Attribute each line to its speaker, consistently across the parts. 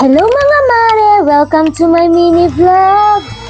Speaker 1: Hello mga mare! Welcome to my mini vlog!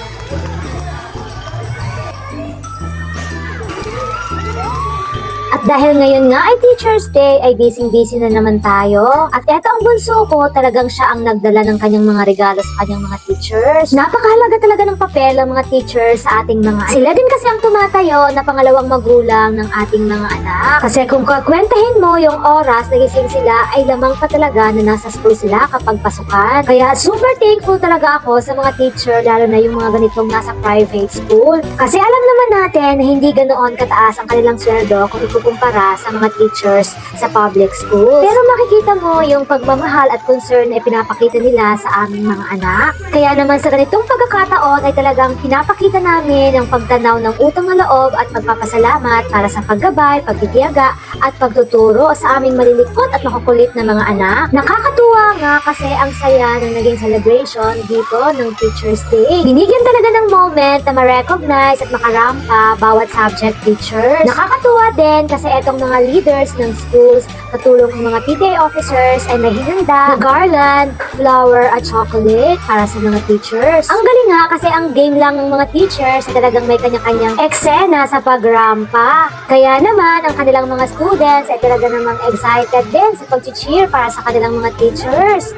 Speaker 1: At dahil ngayon nga ay Teacher's Day, ay busy-busy na naman tayo. At eto ang bunso ko, talagang siya ang nagdala ng kanyang mga regalo sa kanyang mga teachers. Napakahalaga talaga ng papel ng mga teachers sa ating mga Sila din kasi ang tumatayo na pangalawang magulang ng ating mga anak. Kasi kung kakwentahin mo yung oras na gising sila, ay lamang pa talaga na nasa school sila kapag pasukan. Kaya super thankful talaga ako sa mga teacher, lalo na yung mga ganitong nasa private school. Kasi alam naman natin na hindi ganoon kataas ang kanilang sweldo kung ikukumpara sa mga teachers sa public school. Pero makikita mo yung pagmamahal at concern na ipinapakita nila sa aming mga anak. Kaya naman sa ganitong pagkakataon ay talagang pinapakita namin ang pagtanaw ng utang na loob at pagpapasalamat para sa paggabay, pagtitiyaga at pagtuturo sa aming malilikot at makukulit na mga anak. Nakakatuwa nga kasi ang saya ng naging celebration dito ng Teacher's Day. Binigyan talaga ng moment na ma-recognize at makarampa bawat subject teachers. Nakakatuwa din kasi etong mga leaders ng schools, katulong ng mga PTA officers ay may hinanda na garland, flower at chocolate para sa mga teachers. Ang galing nga kasi ang game lang ng mga teachers ay talagang may kanya-kanyang eksena sa pagrampa. Kaya naman ang kanilang mga students ay talaga namang excited din sa pag-cheer para sa kanilang mga teachers.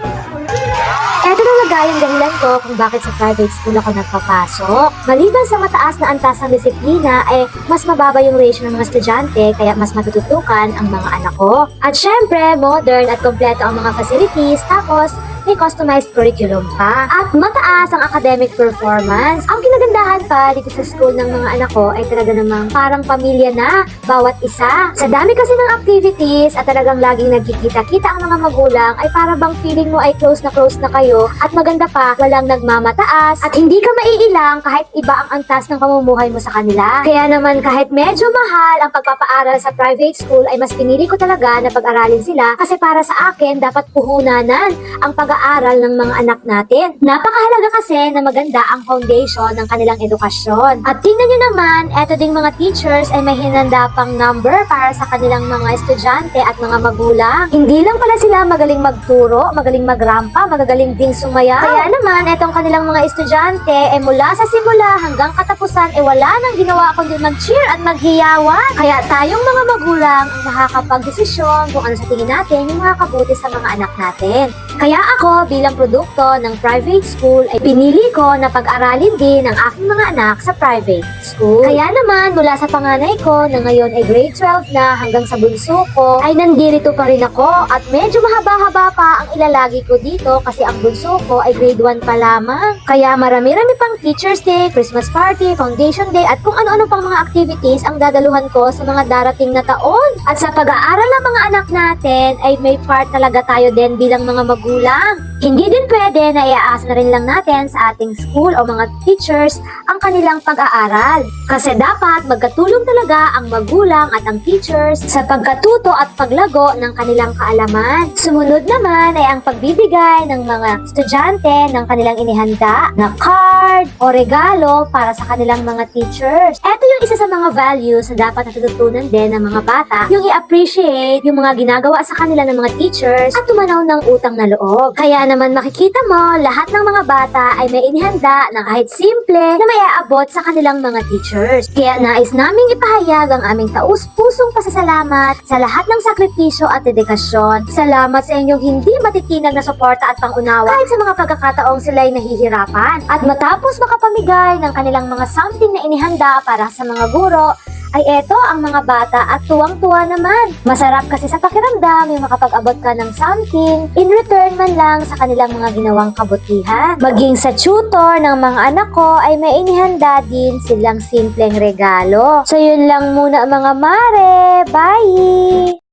Speaker 1: Ito na nga yung dahilan ko kung bakit sa private school ako nagpapasok. Maliban sa mataas na antas ng disiplina, eh, mas mababa yung ratio ng mga estudyante, kaya mas matututukan ang mga anak ko. At syempre, modern at kompleto ang mga facilities, tapos may customized curriculum pa. At mataas ang academic performance. Ang kinagandahan pa dito sa school ng mga anak ko ay talaga namang parang pamilya na, bawat isa. Sa dami kasi ng activities at talagang laging nagkikita-kita ang mga magulang ay para bang feeling mo ay close na close na kayo at maganda pa, walang nagmamataas at hindi ka maiilang kahit iba ang antas ng pamumuhay mo sa kanila. Kaya naman kahit medyo mahal ang pagpapaaral sa private school ay mas pinili ko talaga na pag-aralin sila kasi para sa akin dapat puhunanan ang pag-aaral ng mga anak natin. Napakahalaga kasi na maganda ang foundation ng kanilang edukasyon. At tingnan nyo naman, eto ding mga teachers ay may hinanda pang number para sa kanilang mga estudyante at mga magulang. Hindi lang pala sila magaling magturo, magaling magrampa, magagaling ding sumaya. Kaya naman, etong kanilang mga estudyante ay mula sa simula hanggang katapusan ay wala nang ginawa kundi mag-cheer at maghiyawan. Kaya tayong mga magulang ang makakapag-desisyon kung ano sa tingin natin yung makakabuti sa mga anak natin. Kaya ako bilang produkto ng private school ay pinili ko na pag-aralin din ang aking mga anak sa private school. Kaya naman mula sa panganay ko na ngayon ay grade 12 na hanggang sa bunso ko ay nandirito pa rin ako at medyo mahaba-haba pa ang ilalagi ko dito kasi ang bunso ko ay grade 1 pa lamang. Kaya marami-rami pang Teacher's Day, Christmas Party, Foundation Day at kung ano-ano pang mga activities ang dadaluhan ko sa mga darating na taon. At sa pag-aaral ng mga anak natin ay may part talaga tayo din bilang mga magulang. Hindi din pwede na iaasa na rin lang natin sa ating school o mga teachers ang kanilang pag-aaral. Kasi dapat magkatulong talaga ang magulang at ang teachers sa pagkatuto at paglago ng kanilang kaalaman. Sumunod naman ay ang pagbibigay ng mga estudyante ng kanilang inihanda na card o regalo para sa kanilang mga teachers. Ito yung isa sa mga values na dapat natututunan din ng mga bata, yung i-appreciate yung mga ginagawa sa kanila ng mga teachers at tumanaw ng utang na loob. Kaya naman makikita mo, lahat ng mga bata ay may inihanda na kahit simple na may aabot sa kanilang mga teachers. Kaya nais naming ipahayag ang aming taus-pusong pasasalamat sa lahat ng sakripisyo at dedikasyon. Salamat sa inyong hindi matitinag na suporta at pangunawa kahit sa mga pagkakataong sila'y nahihirapan. At matapos makapamigay ng kanilang mga something na inihanda para sa mga guro, ay eto ang mga bata at tuwang-tuwa naman. Masarap kasi sa pakiramdam yung makapag-abot ka ng something in return man lang sa kanilang mga ginawang kabutihan. Maging sa tutor ng mga anak ko ay may inihanda din silang simpleng regalo. So yun lang muna mga mare. Bye!